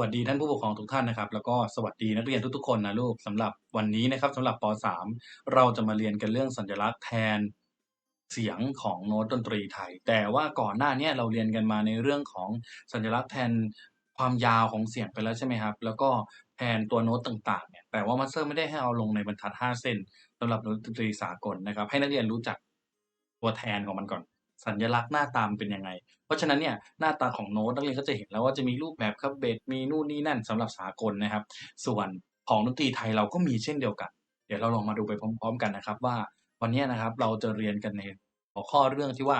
วัสดีท่านผู้ปกครองทุกท่านนะครับ แล้วก็สวัสดีนักเรียนทุกๆคนนะลูกสำหรับวันนี้นะครับสำหรับป .3 เราจะมาเรียนกันเรื่องสัญลักษณ์แทนเสียงของโน้ตดนตรีไทย แต่ว่าก่อนหน้านี้เราเรียนกันมาในเรื่องของสัญลักษณ์แทนความยาวของเสียงไปแล้วใช่ไหมครับ แล้วก็แทนตัวโน้ตต่างๆเนี่ยแต่ว่ามาสเตอร์ไม่ได้ให้เอาลงในบรรทัด 5 เส้นสำหรับโน้ตดนตรีสากลนะครับ ให้นักเรียนรู้จักตัวแทนของมันก่อน สัญลักษณ์หน้าตามเป็นยังไง เพราะฉะนั้นเนี่ยหน้าตาของโน้ตนักเรียนก็จะเห็นแล้วว่าจะมีรูปแบบครับเบสมีนู่นนี่นั่นสำหรับสากลนะครับ ส่วนของดนตรีไทยเราก็มีเช่นเดียวกัน เดี๋ยวเราลองมาดูไปพร้อม ๆ กันนะครับ ว่าวันนี้นะครับเราจะเรียนกันในหัวข้อเรื่องที่ว่า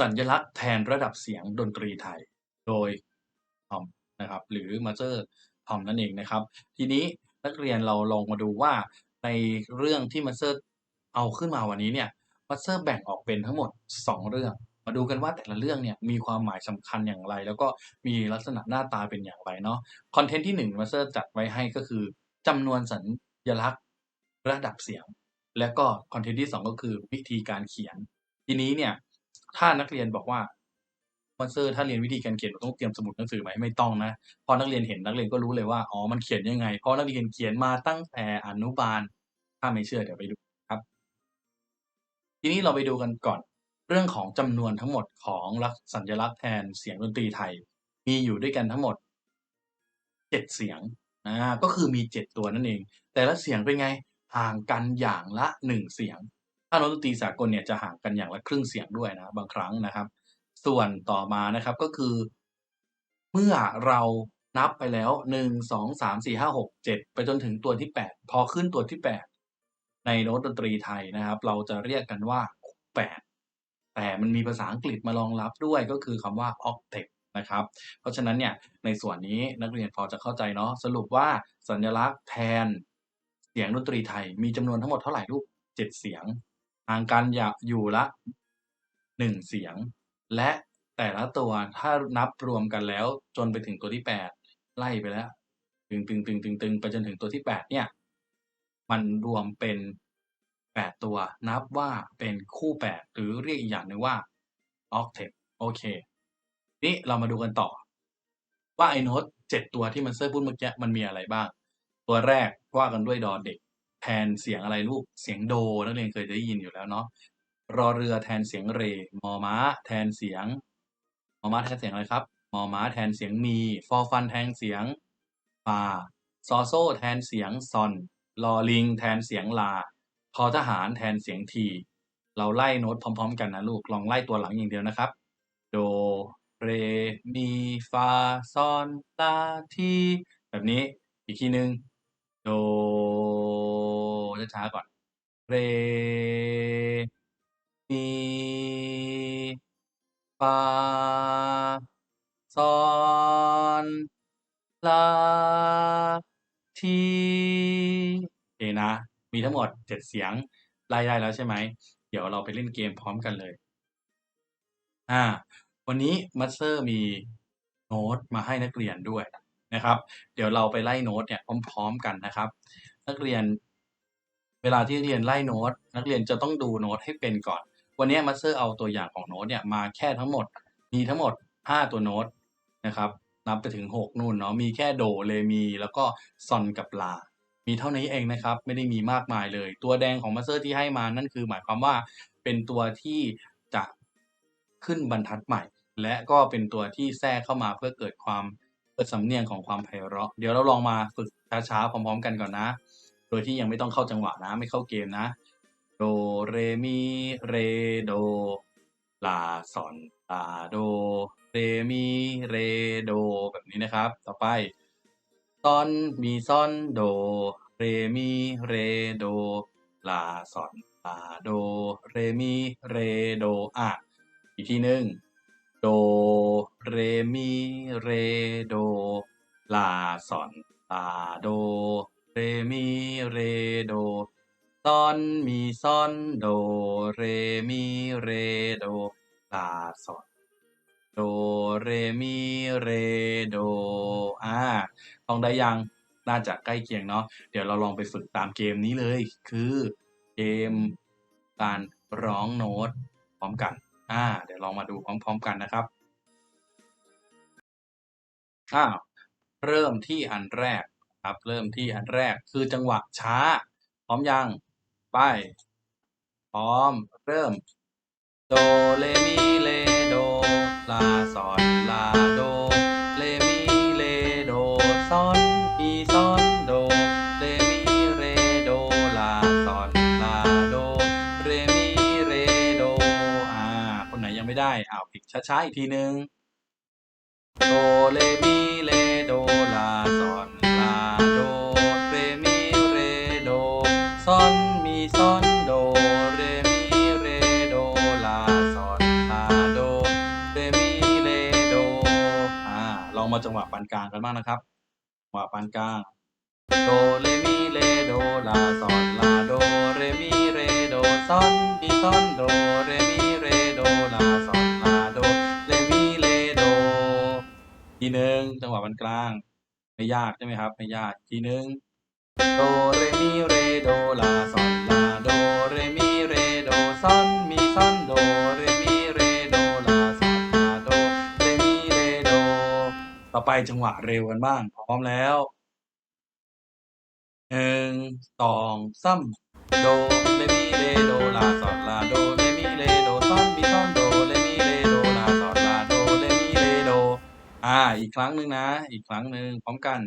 สัญลักษณ์แทนระดับเสียงดนตรีไทย โดยทอมนะครับ หรือมาเจอร์ทอมนั่นเองนะครับ ทีนี้นักเรียนเราลองมาดูว่าในเรื่องที่มาเซอร์เอาขึ้นมาวันนี้เนี่ย มาสเตอร์แบ่งออกเป็นทั้งหมด 2 เรื่อง มาดูกันว่าแต่ละเรื่องเนี่ยมีความหมายสำคัญอย่างไร แล้วก็มีลักษณะหน้าตาเป็นอย่างไรเนาะคอนเทนต์ที่1มาสเตอร์จัดไว้ให้ก็คือจำนวนสัญลักษณ์ระดับเสียง และก็คอนเทนต์ที่ 2 ก็คือวิธีการเขียน ทีนี้เนี่ยถ้านักเรียนบอกว่ามาสเตอร์ถ้าเรียนวิธีการเขียนต้องเตรียมสมุดหนังสือไหมไม่ต้องนะพอนักเรียนเห็นนักเรียนก็รู้เลยว่าอ๋อมันเขียนยังไงเพราะนักเรียนเขียนมาตั้งแต่อนุบาลถ้าไม่เชื่อเดี๋ยวไปดู ทีนี้เราไปดูกันก่อน เรื่องของจำนวนทั้งหมดของลักสัญลักษณ์แทนเสียงดนตรีไทย มีอยู่ด้วยกันทั้งหมดเจ็ดเสียงอ่าก็คือมีเจ็ดตัวนั่นเอง แต่ละเสียงเป็นไงห่างกันอย่างละหนึ่งเสียง ถ้าดนตรีสากลเนี่ยจะห่างกันอย่างละครึ่งเสียงด้วยนะบางครั้งนะครับ ส่วนต่อมานะครับก็คือ เมื่อเรานับไปแล้วหนึ่งสองสามสี่ห้าหกเจ็ดไปจนถึงตัวที่แปดพอขึ้นตัวที่แปด ในโน้ตดนตรีไทยนะครับ เราจะเรียกกันว่าแปดแต่มันมีภาษาอังกฤษมารองรับด้วยก็คือคำว่า octave นะครับ เพราะฉะนั้นเนี่ยในส่วนนี้นักเรียนพอจะเข้าใจเนาะสรุปว่าสัญลักษณ์แทนเสียงดนตรีไทย มีจำนวนทั้งหมดเท่าไหร่ลูกเจ็ดเสียงห่างกันอยู่ละหนึ่งเสียง และแต่ละตัวถ้านับรวมกันแล้วจนไปถึงตัวที่แปดไล่ไปแล้ว ตึงตึงตึงตึงตึงไปจนถึงตัวที่แปดเนี่ย มันรวมเป็นแปดตัว นับว่าเป็นคู่แปดหรือเรียกอีกอย่างหนึ่งว่า octave โอเค นี่เรามาดูกันต่อ ว่าไอ้โน้ตเจ็ดตัวที่มันเซอร์พูดเมื่อกี้มันมีอะไรบ้าง ตัวแรกว่ากันด้วยดอเด็ก แทนเสียงอะไรลูกเสียงโดนักเรียนเคยได้ยินอยู่แล้วเนาะรอเรือแทนเสียงเรมอม้า แทนเสียงมอม้าแทนเสียงอะไรครับมอม้าแทนเสียงมี ฟอฟันแทนเสียงฟาซอโซแทนเสียงซอน ลอลิงแทนเสียงลาทอทหารแทนเสียงที เราไล่โน้ตพร้อม ๆ กันนะลูก ลองไล่ตัวหลังอย่างเดียวนะครับ โด เร มี ฟา ซอน ลา ที แบบนี้ อีกทีหนึ่งโดช้าๆก่อน เร มี ฟา ซอนลาที เคนะ มีทั้งหมดเจ็ดเสียงไล่ได้แล้วใช่ไหม เดี๋ยวเราไปเล่นเกมพร้อมกันเลย อ่า วันนี้มัสเตอร์มีโน้ตมาให้นักเรียนด้วยนะครับ เดี๋ยวเราไปไล่โน้ตเนี่ยพร้อมๆกันนะครับ นักเรียน เวลาที่เรียนไล่โน้ตนักเรียนจะต้องดูโน้ตให้เป็นก่อน วันนี้มัสเตอร์เอาตัวอย่างของโน้ตเนี่ยมาแค่ทั้งหมด มีทั้งหมดห้าตัวโน้ตนะครับนับไปถึงหกนู่นเนาะมีแค่โดเรมีแล้วก็ซอนกับลา มีเท่านี้เองนะครับ ไม่ได้มีมากมายเลย ตัวแดงของมาสเตอร์ที่ให้มานั่นคือหมายความว่าเป็นตัวที่จะขึ้นบรรทัดใหม่ และก็เป็นตัวที่แทรกเข้ามาเพื่อเกิดความเกิดสำเนียงของความไพเราะ เดี๋ยวเราลองมาฝึกช้าๆพร้อม ๆ กันก่อนนะ โดยที่ยังไม่ต้องเข้าจังหวะนะ ไม่เข้าเกมนะ โดเรมีเรโดลาซอนลาโดเรมีเรโดแบบนี้นะครับ ต่อไปซอนมีซอนโด เรมีเรโดลาซอนลาโดเรมีเรโดอะอีกทีหนึ่งโดเรมีเรโดลาซอนลาโดเรมีเรโดซอนมีซอนโดเรมีเรโดลาซอนโดเรมีเรโดอ่าท่องได้ยัง น่าจะใกล้เคียงเนาะเดี๋ยวเราลองไปฝึกตามเกมนี้เลย คือเกมการร้องโน้ตพร้อมกันอ่าเดี๋ยวลองมาดูพร้อม ๆ กันนะครับอ้าวเริ่มที่อันแรกครับเริ่มที่อันแรกคือจังหวะช้า พร้อมยังไปพร้อมเริ่มโดเรมีเรโดลาซอนลาโด ซอนโดเรมีเรโดลาซอนลาโดเรมีเรโดอ่าคนไหนยังไม่ได้อ้าวอีกช้าๆอีกทีหนึ่งโดเรมีเรโดลาซอนลาโดเรมีเรโดซอนมีซอนโดเรมีเรโดลาซอนลาโดเรมีเรโดอ่าลองมาจังหวะปานกลางกันบ้างนะครับ งหวะปานกลาง โดเรมีเรโดลาซอนลาโดเรมีเรโดซอนดีซอนโดเรมีเรโดลาซอนลาโดเรมีเรโดทีหนึ่งจังหวะปานกลางไม่ยากใช่ไหมครับไม่ยากทีหนึ่งโดเรมีเรโดลาซอน ไปจังหวะเร็วกันบ้าง พร้อมแล้วหนึ่งสองสามโดเรมีเรโดลาซอนลาโดเรมีเรโดซอนมีซอนโดเรมีเรโดลาซอนลาโดเรมีเรโด อ่า อีกครั้งหนึ่งนะ อีกครั้งหนึ่งพร้อมกัน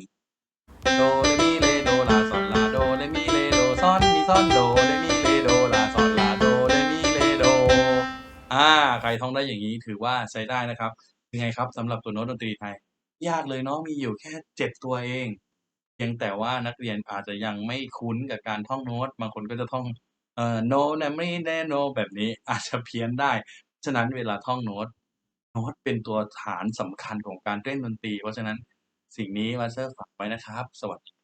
โดเรมีเรโดลาซอนลาโดเรมีเรโดซอนมีซอนโดเรมีเรโดลาซอนลาโดเรมีเรโด อ่า ใครท่องได้อย่างนี้ถือว่าใช้ได้นะครับเป็นไงครับสำหรับตัวโน้ตดนตรีไทย ยากเลยเนาะมีอยู่แค่เจ็ดตัวเองเพียงแต่ว่านักเรียนอาจจะยังไม่คุ้นกับการท่องโน้ตบางคนก็จะท่องเอ่อโนนามิแนโนแบบนี้อาจจะเพี้ยนได้ ฉะนั้นเวลาท่องโน้ตโน้ตเป็นตัวฐานสำคัญของการเล่นดนตรี เพราะฉะนั้นสิ่งนี้มาสเตอร์ฝากไว้นะครับ สวัสดี